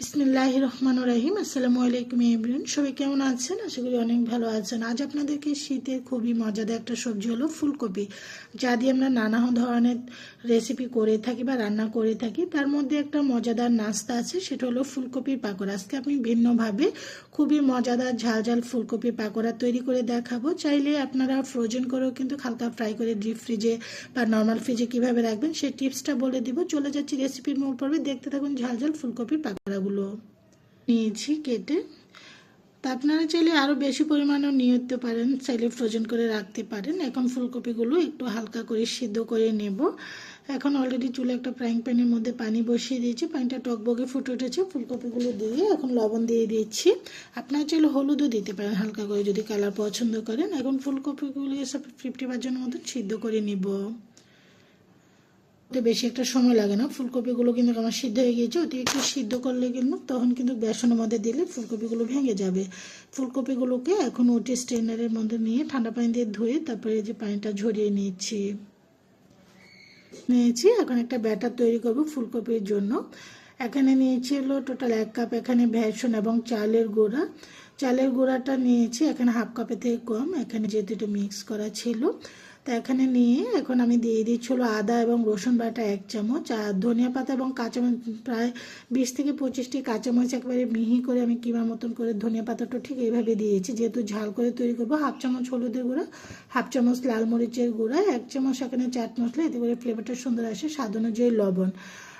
বিসমিল্লাহ রহমান রাহিম। আসসালামু আলাইকুম এভরিওয়ান। সবাই কেমন আছেন? আশা করি অনেক ভালো আছেন। আজ আপনাদেরকে শীতের খুবই মজাদার একটা সবজি হলো ফুলকপি। যা দিয়ে আমরা নানা ধরনের রেসিপি করে থাকি বা রান্না করে থাকি, তার মধ্যে একটা মজাদার নাস্তা আছে, সেটা হলো ফুলকপির পাকোড়া। আজকে আমি ভিন্নভাবে খুবই মজাদার ঝাল ঝাল ফুলকপির পাকোড়া তৈরি করে দেখাবো। চাইলে আপনারা ফ্রোজেন করেও কিন্তু হালকা ফ্রাই করে ডিপ ফ্রিজে বা নর্মাল ফ্রিজে কীভাবে রাখবেন, সেই টিপসটা বলে দিব। চলে যাচ্ছি রেসিপির মূল পর্বে। দেখতে থাকুন ঝাল ঝাল ফুলকপির পাকোড়াগুলো নিয়েছি কেটে। তা আপনারা চাইলে আরও বেশি পরিমাণেও নিতে পারেন, চাইলে ফ্রোজেন করে রাখতে পারেন। এখন ফুলকপিগুলো একটু হালকা করে সিদ্ধ করে নেব। এখন অলরেডি চুলে একটা ফ্রাইং প্যানের মধ্যে পানি বসিয়ে দিয়েছি। পানিটা টকবগে ফুটে উঠেছে, ফুলকপিগুলো দিয়ে এখন লবণ দিয়ে দিচ্ছি। আপনারা চাইলে হলুদও দিতে পারেন হালকা করে যদি কালার পছন্দ করেন। এখন ফুলকপিগুলো ফিফটি পার্সেন্ট মতন সিদ্ধ করে নিব। বেশি একটা সময় লাগে না। ফুলকপিগুলো কিন্তু আমার সিদ্ধ হয়ে গিয়েছে, ওটি একটু সিদ্ধ করলে কিন্তু তখন কিন্তু বেসনের মধ্যে দিলে ফুলকপিগুলো ভেঙে যাবে। ফুলকপিগুলোকে এখন ওটি স্ট্রেনারের মধ্যে নিয়ে ঠান্ডা পানি দিয়ে ধুয়ে তারপরে যে পানিটা ঝরিয়ে নিয়েছি নিয়েছি, এখন একটা ব্যাটার তৈরি করব ফুলকপির জন্য। এখানে নিয়েছি হলো টোটাল এক কাপ এখানে ভ্যাসন এবং চালের গুঁড়া। চালের গুঁড়াটা নিয়েছি, এখানে হাফ কাপের থেকে কম। এখানে যেহেতু এটা মিক্স করা ছিল তা এখানে নিয়ে এখন আমি দিয়ে দিচ্ছি হলো আদা এবং রসুন বাটা এক চামচ, আর ধনিয়া পাতা এবং কাঁচামরিচ প্রায় বিশ থেকে পঁচিশটি কাঁচামরিচ একবারে মিহি করে আমি কিমার মতন করে ধনিয়া পাতাটা ঠিক এইভাবে দিয়েছি। যেহেতু ঝাল করে তৈরি করব, হাফ চামচ হলুদের গুঁড়া, হাফ চামচ লাল মরিচের গুঁড়া, এক চামচ এখানে চাট মশলা, এতে করে ফ্লেভারটা সুন্দর আসে, স্বাদ অনুযায়ী লবণ।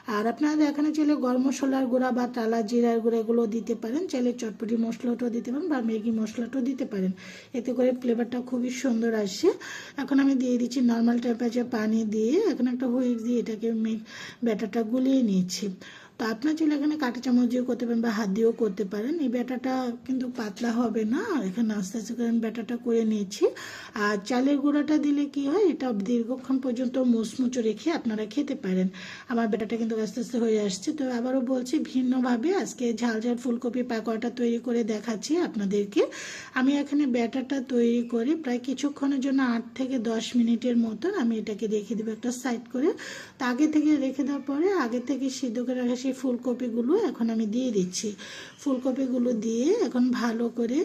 আর আপনারা এখানে চাইলে গরম মশলার গুঁড়া বা তালা জিরার গুঁড়া এগুলো দিতে পারেন। চাইলে চটপটি মশলাটাও দিতে পারেন বা ম্যাগি মশলাটাও দিতে পারেন। এতে করে ফ্লেভারটা খুবই সুন্দর আসছে এখন আমি দিয়ে দিচ্ছি নর্মাল টেম্পারেচার পানি দিয়ে এখন একটা হুইক দিয়ে এটাকে ব্যাটারটা গুলিয়ে নিয়েছি তো আপনার চাইলে এখানে কাঁটা চামচ দিয়েও করতে পারেন বা হাত দিয়েও করতে পারেন। এই ব্যাটাটা কিন্তু পাতলা হবে না। এখানে আস্তে আস্তে করে আমি ব্যাটাটা করে নিয়েছি। আর চালের গুঁড়াটা দিলে কি হয়, এটা দীর্ঘক্ষণ পর্যন্ত মুচমুচো রেখে আপনারা খেতে পারেন। আমার ব্যাটাটা কিন্তু আস্তে আস্তে হয়ে আসছে। তো আবারও বলছি, ভিন্নভাবে আজকে ঝাল ঝাল ফুলকপি পাকোয়াটা তৈরি করে দেখাচ্ছি আপনাদেরকে। আমি এখানে ব্যাটাটা তৈরি করে প্রায় কিছুক্ষণের জন্য আট থেকে দশ মিনিটের মতন আমি এটাকে রেখে দেবো একটা সাইড করে। তো আগে থেকে রেখে দেওয়ার পরে আগে থেকে সিদ্ধ করে রাখা সেই ফুলকপিগুলো এখন আমি দিয়ে দিচ্ছি। ফুলকপিগুলো দিয়ে এখন ভালো করে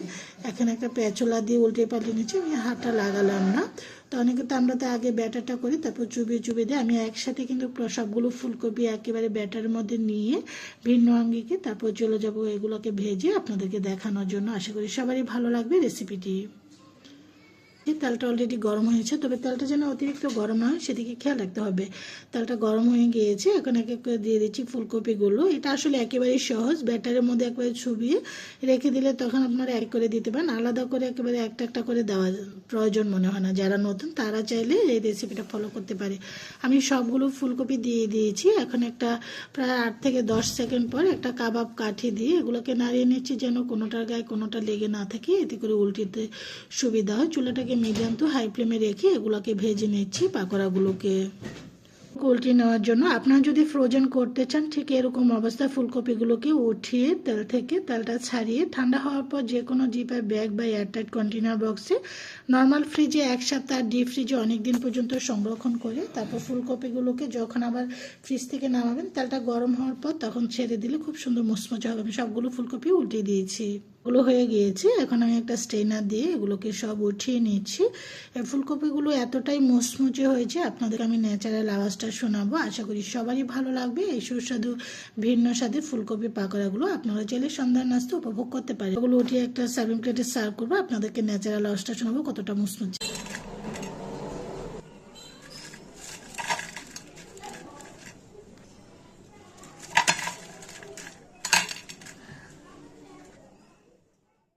এখানে একটা পেঁচলা দিয়ে উল্টে পাল্টে নিচ্ছি, আমি হাতটা লাগালাম না। তো অনেকে তো আমরা তো আগে ব্যাটারটা করি, তারপর চুবিয়ে চুবিয়ে দিই। আমি একসাথে কিন্তু সবগুলো ফুলকপি একেবারে ব্যাটারের মধ্যে নিয়ে ভিন্ন আঙ্গিকে তারপর চলে যাব এগুলোকে ভেজে আপনাদেরকে দেখানোর জন্য। আশা করি সবারই ভালো লাগবে রেসিপিটি। তেলটা অলরেডি গরম হয়েছে, তবে তেলটা যেন অতিরিক্ত গরম না হয়, সেদিকে খেয়াল রাখতে হবে। তেলটা গরম হয়ে গিয়েছে, এখন এক এক করে দিয়ে দিচ্ছি ফুলকপিগুলো। এটা আসলে একেবারেই সহজ, ব্যাটারের মধ্যে একবারে ছুবিয়ে রেখে দিলে তখন আপনারা এক করে দিতে পারেন। আলাদা করে একেবারে একটা একটা করে দেওয়া প্রয়োজন মনে হয় না। যারা নতুন, তারা চাইলে এই রেসিপিটা ফলো করতে পারে। আমি সবগুলো ফুলকপি দিয়ে দিয়েছি। এখন একটা প্রায় আট থেকে দশ সেকেন্ড পর একটা কাবাব কাঠি দিয়ে এগুলোকে নাড়িয়ে নিচ্ছি যেন কোনোটার গায়ে কোনোটা লেগে না থাকে। এতে করে উল্টিতে সুবিধা হয়। চুলাটাকে মিডিয়াম টু হাই ফ্লেমে রেখে এগুলোকে ভেজে নিচ্ছি পাকোড়াগুলোকে। উল্টে নেওয়ার জন্য আপনারা যদি ফ্রোজেন করতে চান, ঠিক এরকম অবস্থায় ফুলকপিগুলোকে উঠিয়ে তেল থেকে তেলটা ছাড়িয়ে ঠান্ডা হওয়ার পর যে কোনো জিপার ব্যাগ বা এয়ারটাইট কন্টেনার বক্সে নর্মাল ফ্রিজে এক সপ্তাহ ডিপ ফ্রিজে অনেক দিন পর্যন্ত সংরক্ষণ করে তারপর ফুলকপিগুলোকে যখন আবার ফ্রিজ থেকে নামাবেন, তেলটা গরম হওয়ার পর তখন ছেড়ে দিলে খুব সুন্দর মুচমুচে হবে। আমি সবগুলো ফুলকপি উল্টে দিয়েছি। এগুলো হয়ে গিয়েছে। এখন আমি একটা স্টেনার দিয়ে এগুলোকে সব উঠিয়ে নিচ্ছি। ফুলকপিগুলো এতটাই মুচমুচে হয়েছে, আপনাদের আমি ন্যাচারাল আওয়াজটা শোনাবো। আশা করি সবারই ভালো লাগবে। এই সুস্বাদু ভিন্ন স্বাদে ফুলকপি পাকোড়াগুলো আপনারা চাইলে সন্ধ্যার নাস্তা উপভোগ করতে পারেন। এগুলো উঠিয়ে একটা সার্ভিং প্লেটে সার্ভ করব। আপনাদেরকে ন্যাচারাল আওয়াজটা শোনাবো কতটা মুচমুচে।